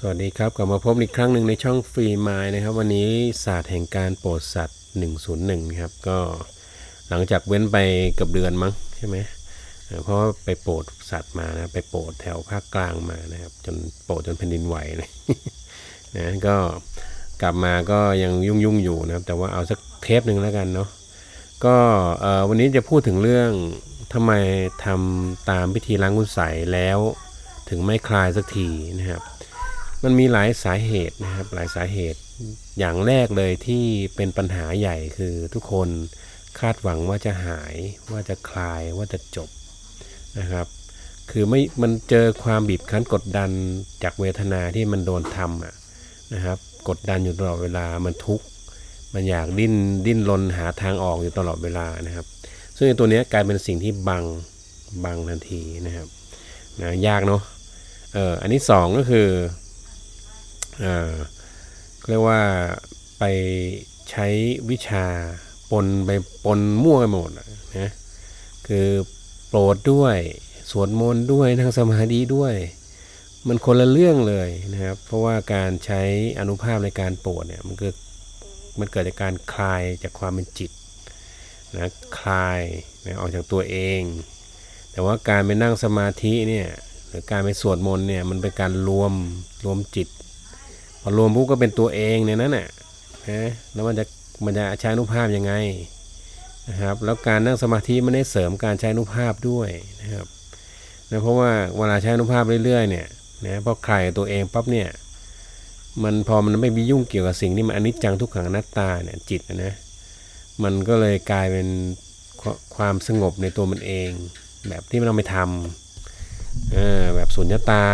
สวัสดีครับกลับมาพบอีกครั้งหนึ่งในช่องฟรีไมล์นะครับ วันนี้ศาสตร์แห่งการโปรดสัตว์ 101ครับก็หลังจากเว้นไปเกับเดือนมั้งใช่ไหมเพราะว่าไปโปรดสัตว์มานะไปโปรดแถวภาคกลางมานะครับ จนโปรดจนแผ่นดินไหวเลยนะก็กลับมาก็ยังยุ่งยุ่งอยู่นะครับ แต่ว่าเอาสักเทปหนึ่งแล้วกันเนาะก็วันนี้จะพูดถึงเรื่องทำไมทำตามพิธีล้างคุณใสยแล้ว ถึงไม่คลายสักทีนะครับ มันมีหลายสาเหตุนะครับหลายสาเหตุอย่างแรกเลยที่เป็นปัญหาใหญ่คือทุกคนคาดหวังว่าจะหายว่าจะคลายว่าจะจบนะครับ คือไม่มันเจอความบีบคั้นกดดันจากเวทนาที่มันโดนทำอะนะครับ กดดันอยู่ตลอดเวลามันทุกข์มันอยากดิ้นดิ้นรนหาทางออกอยู่ตลอดเวลานะครับ ซึ่งตัวนี้กลายเป็นสิ่งที่บังบังทันทีนะครับนะยากเนาะเอออันที่สองก็คือ เรียกว่าไปใช้วิชาปนไปปนมั่วไปหมดนะคือโปรดด้วยสวดมนต์ด้วยนั่งสมาธิด้วย มันคนละเรื่องเลยนะครับ เพราะว่าการใช้อนุภาพในการโปรดเนี่ยมันเกิดมันเกิดจากการคลายจากความเป็นจิตนะคลายนะออกจากตัวเอง แต่ว่าการไปนั่งสมาธิเนี่ยหรือการไปสวดมนต์เนี่ยมันเป็นการรวมรวมจิต อรวมปุ๊บก็เป็นตัวเองในนั้นน่ะนะแล้วมันจะมันจะใช้นุภาพยังไงนะครับแล้วการนั่งสมาธิมันได้เสริมการใช้นุภาพด้วยนะครับนะเพราะว่าเวลาใช้นุภาพเรื่อยๆเนี่ยนะพอคลายกับตัวเองปั๊บเนี่ยมันพอมันไม่ไปยุ่งเกี่ยวกับสิ่งที่มันอนิจจังทุกขังอนัตตาเนี่ยจิตนะมันก็เลยกลายเป็นความสงบในตัวมันเอง แบบที่ไม่ต้องไปทำเออ แบบสุญญตา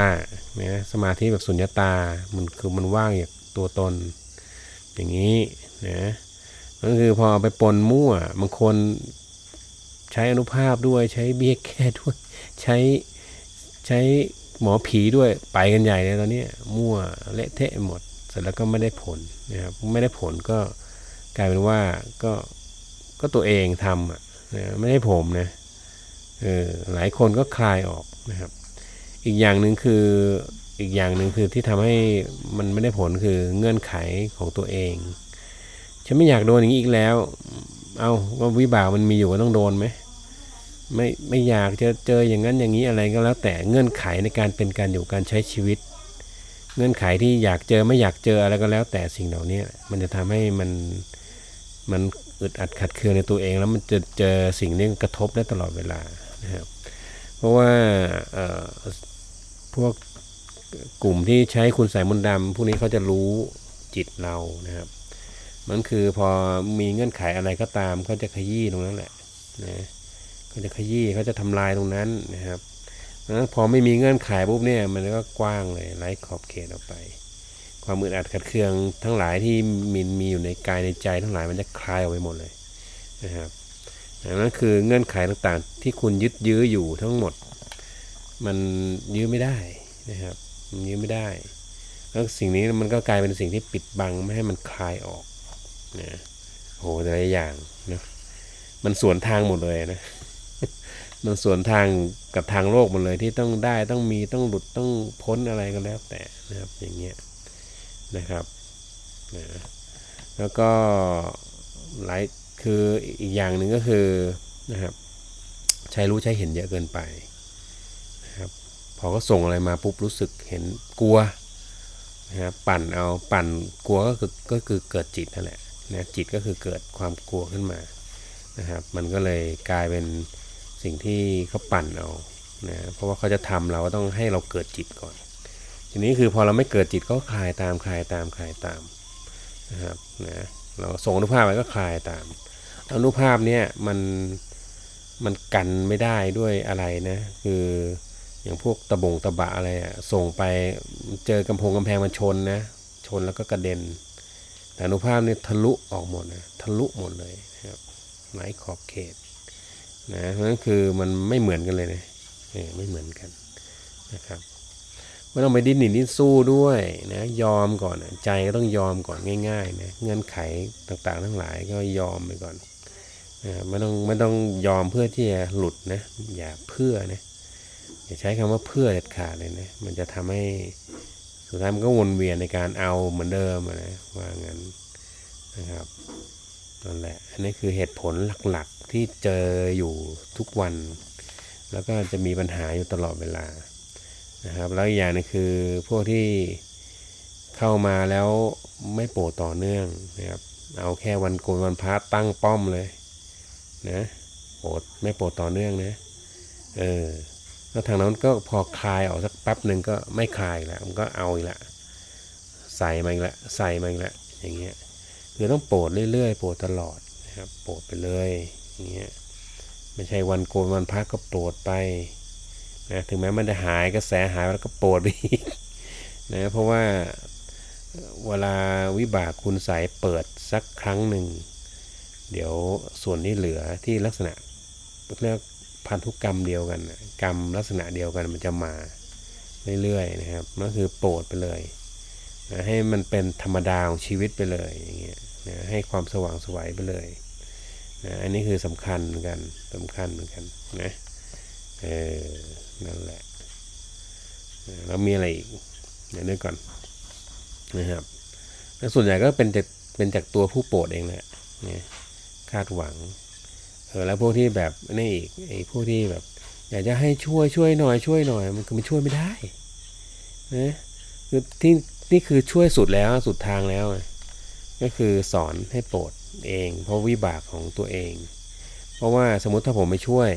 นะสมาธิแบบสุญญตา มันคือมันว่างจากตัวตน อย่างนี้นะก็คือพอไปปนมั่วบางคนใช้อนุภาพด้วยใช้เบี้ยแก้ด้วย ใช้ใช้หมอผีด้วยไปกันใหญ่เลยตอนเนี้ยมั่วเละเทะหมดเสร็จแล้วก็ไม่ได้ผลนะครับไม่ได้ผลก็กลายเป็นว่าก็ก็ตัวเองทำอะนะไม่ได้ผมนะเออหลายคนก็คลายออกนะครับ อีกอย่างหนึ่งคืออีกอย่างหนึ่งคือที่ทำให้มันไม่ได้ผลคือเงื่อนไขของตัวเอง ฉันไม่อยากโดนอย่างนี้อีกแล้ว เอาว่าวิบากมันมีอยู่ก็ต้องโดนไหมไม่ไม่อยากจะเจออย่างนั้นอย่างนี้อะไรก็แล้ว แต่เงื่อนไขในการเป็นการอยู่การใช้ชีวิต เงื่อนไขที่อยากเจอไม่อยากเจออะไรก็แล้ว แต่สิ่งเหล่านี้มันจะทำให้มันมันอึดอัดขัดเคืองในตัวเอง แล้วมันจะเจอสิ่งนี้กระทบได้ตลอดเวลานะครับเพราะว่า พวกกลุ่มที่ใช้คุณสายมนต์ดำพวกนี้เขาจะรู้จิตเรานะครับ มันคือพอมีเงื่อนไขอะไรก็ตามเขาจะขยี้ตรงนั้นแหละนะเขาจะขยี้เขาจะทำลายตรงนั้นนะครับนั้นพอไม่มีเงื่อนไขปุ๊บเนี่ยมันก็กว้างเลยไร้ขอบเขตออกไป ความมืดอัดขัดเคืองทั้งหลายที่มินมีอยู่ในกายในใจทั้งหลายมันจะคลายออกไปหมดเลยนะครับนั่นคือเงื่อนไขต่างๆ ที่คุณยึดยื้ออยู่ทั้งหมด มันยื้อไม่ได้นะครับมันยื้อไม่ได้ แล้วสิ่งนี้มันก็กลายเป็นสิ่งที่ปิดบังไม่ให้มันคลายออกนะโหแต่ละอย่างนะมันสวนทางหมดเลยนะมันสวนทางกับทางโลกหมดเลยที่ต้องได้ต้องมีต้องหลุดต้องพ้นอะไรก็แล้วแต่นะครับอย่างเงี้ยนะครับนะแล้วก็หลายคืออีกอย่างหนึ่งก็คือนะครับใช้รู้ใช้เห็นเยอะเกินไป อก็ส่งอะไรมาปุ๊บรู้สึกเห็นกลัวนะครับปั่นเอาปั่นกลัวก็คือก็คือเกิดจิตนั่นแหละนะจิตก็คือเกิดความกลัวขึ้นมานะครับมันก็เลยกลายเป็นสิ่งที่เขาปั่นเอานะเพราะว่าเขาจะทำเราก็ต้องให้เราเกิดจิตก่อน ทีนี้คือพอเราไม่เกิดจิตก็คลายตามคลายตามคลายตามนะครับนะเราส่งอนุภาพไปก็คลายตามอนุภาพเนี่ยมันมันกันไม่ได้ด้วยอะไรนะคือ อย่างพวกตะบงตะบะอะไรอะส่งไปเจอกำพงกำแพงมันชนนะ ชนแล้วก็กระเด็น แต่อนุภาพเนี่ยทะลุออกหมดนะทะลุหมดเลยนะครับไร้ขอบเขตนะเพราะนั้นคือมันไม่เหมือนกันเลยนะเออไม่เหมือนกันนะครับไม่ต้องไปดิ้นหนีดิ้นสู้ด้วยนะยอมก่อนนะใจก็ต้องยอมก่อนง่ายๆนะเงื่อนไขต่างๆ ทั้งหลายก็ยอมไปก่อนนะไม่ต้องไม่ต้องยอมเพื่อที่จะหลุดนะอย่าเพื่อนะ อย่าใช้คำว่าเพื่อเด็ดขาดเลยนะ มันจะทำให้สุดท้ายมันก็วนเวียนในการเอาเหมือนเดิมนะว่างั้นนะครับนั่นแหละ อันนี้คือเหตุผลหลักๆที่เจออยู่ทุกวัน แล้วก็จะมีปัญหาอยู่ตลอดเวลานะครับ แล้วอีกอย่างนึงคือพวกที่เข้ามาแล้วไม่โปรดต่อเนื่องนะครับ เอาแค่วันโกนวันพระตั้งป้อมเลยนะโปรดไม่โปรดต่อเนื่องนะ เออ แล้วทางนั้นก็พอคลายออกสักแป๊บหนึ่งก็ไม่คลายแล้วมันก็เอาอีกละใส่มาอีกละใส่มาอีกละอย่างเงี้ยคือต้องโปรดเรื่อยๆโปรดตลอดนะครับโปรดไปเลยอย่างเงี้ยไม่ใช่วันโกนวันพระก็โปรดไปนะถึงแม้มันจะหายกระแสหายแล้วก็โปรดไปอีกนะเพราะว่าเวลาวิบากคุณใสยเปิดสักครั้งหนึ่ง เดี๋ยวส่วนที่เหลือที่ลักษณะเรียก พันธุกรรมเดียวกัน กรรมลักษณะเดียวกันมันจะมาเรื่อยๆนะครับนั่นคือโปรดไปเลยนะให้มันเป็นธรรมดาของชีวิตไปเลยอย่างเงี้ยนะให้ความสว่างสวัยไปเลยนะอันนี้คือสำคัญเหมือนกันสำคัญเหมือนกันนะเออนั่นแหละนะแล้วมีอะไรอีกเดี๋ยวนึกก่อนนะครับแล้วส่วนใหญ่ก็เป็นจากเป็นจากตัวผู้โปรดเองแหละนี่ยคาดหวัง เออแล้วพวกที่แบบนี่อีกไอ้พวกที่แบบ อยากจะให้ช่วยช่วยหน่อยช่วยหน่อย มันคือมันช่วยไม่ได้นะคือที่นี่คือช่วยสุดแล้วสุดทางแล้ว ก็คือสอนให้โปรดเอง เพราะวิบากของตัวเอง เพราะว่าสมมติถ้าผมไม่ช่วย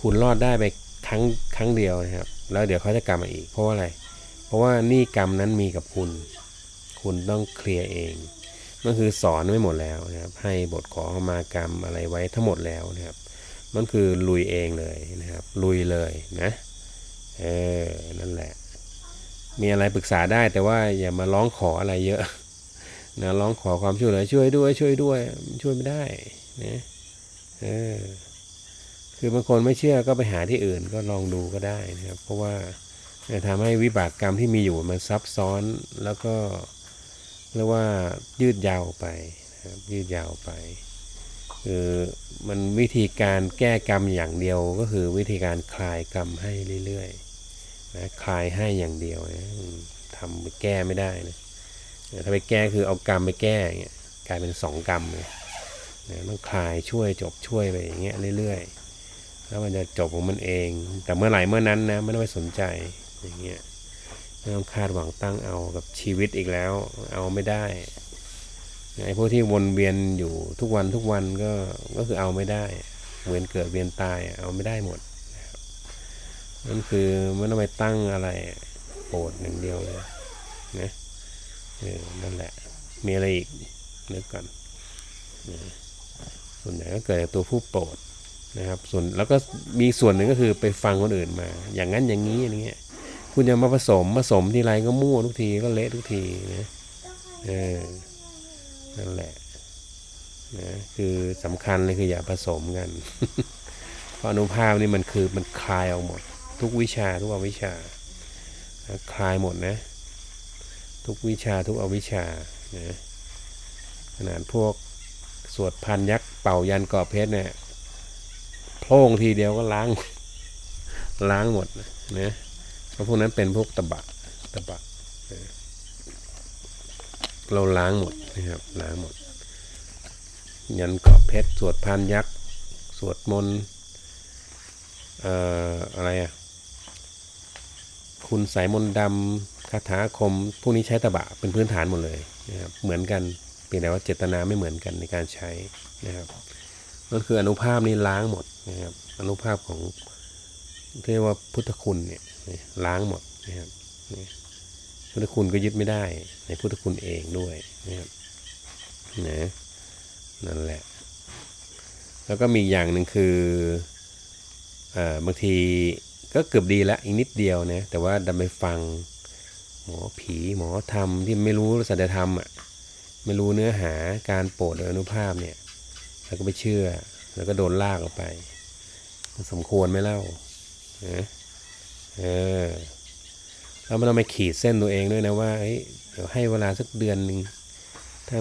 คุณรอดได้ไปครั้งครั้งเดียวนะครับ แล้วเดี๋ยวเขาจะกลับมาอีก เพราะว่าอะไร เพราะว่านี่กรรมนั้นมีกับคุณ คุณต้องเคลียร์เอง นั่นคือสอนไว้หมดแล้วนะครับ ให้บทขอขมากรรมอะไรไว้ทั้งหมดแล้วนะครับ มันคือลุยเองเลยนะครับ ลุยเลยนะเออนั่นแหละ มีอะไรปรึกษาได้แต่ว่าอย่ามาร้องขออะไรเยอะนะร้องขอความช่วยเหลือช่วยด้วย ช่วยด้วย ช่วยไม่ได้นะเออคือบางคนไม่เชื่อก็ไปหาที่อื่นก็ลองดูก็ได้นะครับ เพราะว่าจะทำให้วิบากกรรมที่มีอยู่มันซับซ้อนแล้วก็ เรียกว่ายืดยาวไปนะครับยืดยาวไป คือมันวิธีการแก้กรรมอย่างเดียวก็คือวิธีการคลายกรรมให้เรื่อยๆนะคลายให้อย่างเดียวนะทำไปแก้ไม่ได้นะถ้าไปแก้คือเอากรรมไปแก้อย่างเงี้ยกลายเป็นสองกรรมเลยนะต้องคลายช่วยจบช่วยไปอย่างเงี้ยเรื่อยๆแล้วมันจะจบของมันเอง แต่เมื่อไหร่เมื่อนั้นนะไม่ต้องไปสนใจอย่างเงี้ย ไม่ต้องคาดหวังตั้งเอากับชีวิตอีกแล้ว เอาไม่ได้ไอ้พวกที่วนเวียนอยู่ทุกวันทุกวันก็ก็คือเอาไม่ได้ เวียนเกิดเวียนตายเอาไม่ได้หมดนะครับนั่นคือไม่ต้องไปตั้งอะไรโปรดหนึ่งเดียวเลยนะเออนั่นแหละ มีอะไรอีกนึกก่อนนะส่วนใหญ่ก็เกิดจากตัวผู้โปรดนะครับ ส่วนแล้วก็มีส่วนหนึ่งก็คือไปฟังคนอื่นมา อย่างนั้นอย่างนี้อย่างเงี้ย คุณจะมาผสมผสมทีไรก็มั่วทุกทีก็เละทุกทีนะเออนั่นแหละนะคือสำคัญเลยคืออย่าผสมกัน เพราะอนุภาพนี่มันคือมันคลายเอาหมด ทุกวิชาทุกอวิชาคลายหมดนะ ทุกวิชาทุกอวิชานะขนาดพวกสวดพันยักษ์เป่ายันกอบเพชรเนี่ยโพ่งทีเดียวก็ล้าง ล้างหมดนะ ราะพวกนั้นเป็นพวกตะบะตะบะเราล้างหมดนะครับล้างหมด ยันเกาะเพชรสวดพานยักษ์สวดมนต์เอ่ออะไรอะคุณสายมนต์ดำคาถาอาคมพวกนี้ใช้ตะบะเป็นพื้นฐานหมดเลยนะครับเหมือนกันเพียงแต่ว่าเจตนาไม่เหมือนกันในการใช้นะครับนั่นคืออนุภาพนี้ล้างหมดนะครับอนุภาพของเรียกว่าพุทธคุณเนี่ย ล้างหมดนะครับนี่พุทธคุณก็ยึดไม่ได้ ในพุทธคุณเองด้วยนะครับนะนั่นแหละ แล้วก็มีอย่างหนึ่งคืออ่อบางทีก็เกือบดีแล้วอีกนิดเดียวนะแต่ว่าดันไปฟังหมอผีหมอธรรมที่ไม่รู้สัจธรรมอะไม่รู้เนื้อหาการโปรดโดยอนุภาพเนี่ย แล้วก็ไปเชื่อ แล้วก็โดนลากออกไป สมควรไหมเล่านะ เออแล้วมันต้องไปขีดเส้นตัวเองด้วยนะว่าเฮ้ยเดี๋ยวให้เวลาสักเดือนหนึ่งถ้า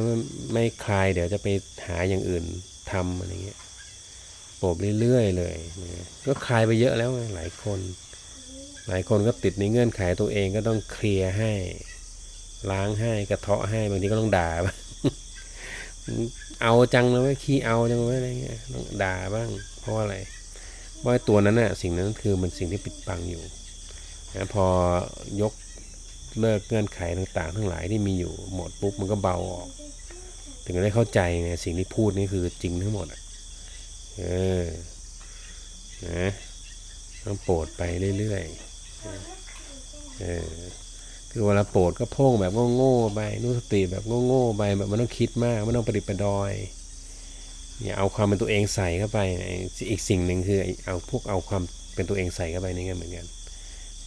ไม่คลายเดี๋ยวจะไปหาอย่างอื่นทำอะไรเงี้ยโปบเรื่อยๆเลยนะก็คลายไปเยอะแล้วหลายคน หลายคนก็ติดในเงื่อนไขตัวเองก็ต้องเคลียร์ให้ ล้างให้กระเทาะให้บางทีก็ต้องด่าบ้างเอาจังเลยว่าขี้เอาจังเลยอะไรเงี้ยต้องด่าบ้าง เพราะอะไรเพราะตัวนั้นน่ะสิ่งนั้นคือมันสิ่งที่ปิดบังอยู่ นะพอยกเลิกเงื่อนไขต่างๆ ทั้งหลายที่มีอยู่หมดปุ๊บมันก็เบาออก ถึงได้เข้าใจไงสิ่งที่พูดนี่คือจริงทั้งหมดอะเออนะต้องโปรดไปเรื่อยๆเออคือเวลาโปรดก็โพ่งแบบโง่ๆไปนุสติแบบโง่ๆไปแบบไม่ต้องคิดมากไม่ต้องประดิษฐ์ประดอยอย่าเอาความเป็นตัวเองใส่เข้าไปอีกสิ่งหนึ่งคือเอาพวกเอาความเป็นตัวเองใส่เข้าไปนี่ก็เหมือนกัน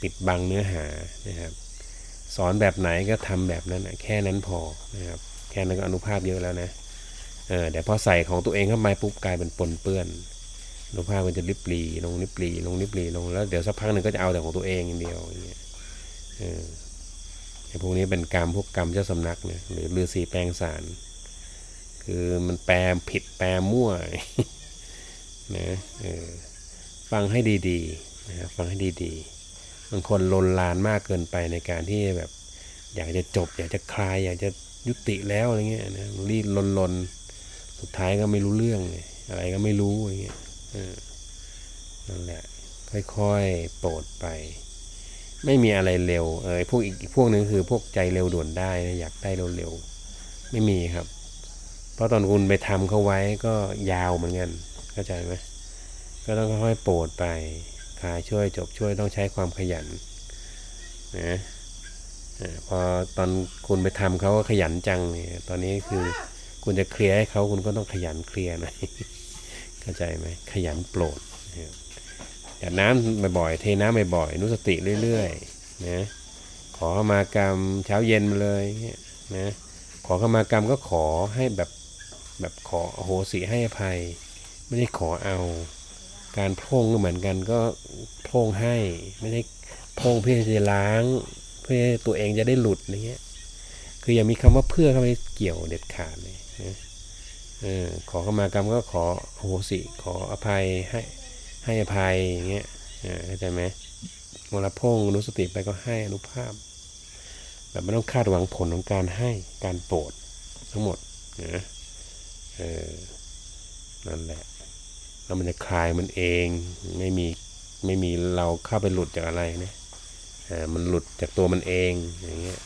ปิดบังเนื้อหานะครับ สอนแบบไหนก็ทำแบบนั้นนะแค่นั้นพอนะครับแค่นั้นก็อนุภาพเยอะแล้วนะเออแต่พอใส่ของตัวเองเข้าไปปุ๊บกลายเป็นปนเปื้อนอนุภาพมันจะริบหรีลงริบหรีลงริบหรีลงแล้วเดี๋ยวสักพักหนึ่งก็จะเอาแต่ของตัวเองอย่างเดียวอย่างเงี้ยเออไอ้พวกนี้เป็นกรรมพวกกรรมเจ้าสำนักเนี่ยหรือฤาษีแปลงสาร คือมันแปลผิดแปลมั่วนะเออฟังให้ดีๆนะครับฟังให้ดีๆ บางคนลนลานมากเกินไปในการที่แบบ อยากจะจบ อยากจะคลาย อยากจะยุติแล้วอะไรเงี้ยนะรีดลนลนสุดท้ายก็ไม่รู้เรื่องเลยอะไรก็ไม่รู้อย่างเงี้ยนั่นแหละ ค่อยๆโปรดไป ไม่มีอะไรเร็วเออพวกอีกพวกนึงคือพวกใจเร็วด่วนได้นะอยากได้เร็วๆไม่มีครับ เพราะตอนคุณไปทำเขาไว้ก็ยาวเหมือนกันเข้าใจไหมก็ต้องค่อยๆโปรดไป คาช่วยจบช่วยต้องใช้ความขยันนะพอตอนคุณไปทำเขาก็ขยันจังเนี่ยตอนนี้คือคุณจะเคลียร์ให้เขาคุณก็ต้องขยันเคลียร์หน่อยเข้าใจไหมขยันโปรดอย่าน้ำบ่อยๆเทน้ำบ่อยๆนุสติเรื่อยๆนะขอขมากรรมเช้าเย็นมาเลยนะขอขมากรรมก็ขอให้แบบแบบขออโหสิให้อภัย ไม่ได้ขอเอา การพงก็เหมือนกันก็พงให้ไม่ได้พงเพื่อจะล้าง เพื่อตัวเองจะได้หลุดอย่างเงี้ย คืออย่ามีคำว่าเพื่อเข้าไปเกี่ยวเด็ดขาดเลยนะออขอเข้ามากรรมก็ขอโหสิ ขออภัยให้ให้อภัยอย่างเงี้ยเข้าใจไหมเวลาพงอนุสติไปก็ให้อนุภาพแบบไม่ต้องคาดหวังผลของการให้การโปรดทั้งหมดนะเออนั่นแหละ แล้วมันจะคลายมันเองไม่มีไม่มีเราเข้าไปหลุดจากอะไรนะอ่ามันหลุดจากตัวมันเองอย่างเงี้ย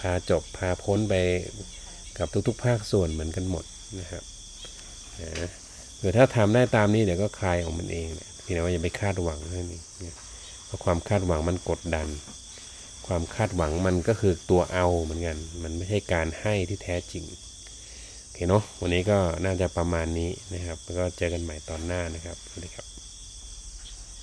พาจบพาพ้นไปกับทุกๆ ภาคส่วนเหมือนกันหมดนะครับนะคือถ้าทำได้ตามนี้เดี๋ยวก็คลายของมันเองเพียงแต่ว่าอย่าไปคาดหวังนั่นเองเพราะความคาดหวังมันกดดัน ความคาดหวังมันก็คือตัวเอาเหมือนกัน มันไม่ใช่การให้ที่แท้จริง โอเคเนาะวันนี้ก็น่าจะประมาณนี้นะครับ แล้วก็เจอกันใหม่ตอนหน้านะครับสวัสดีครับ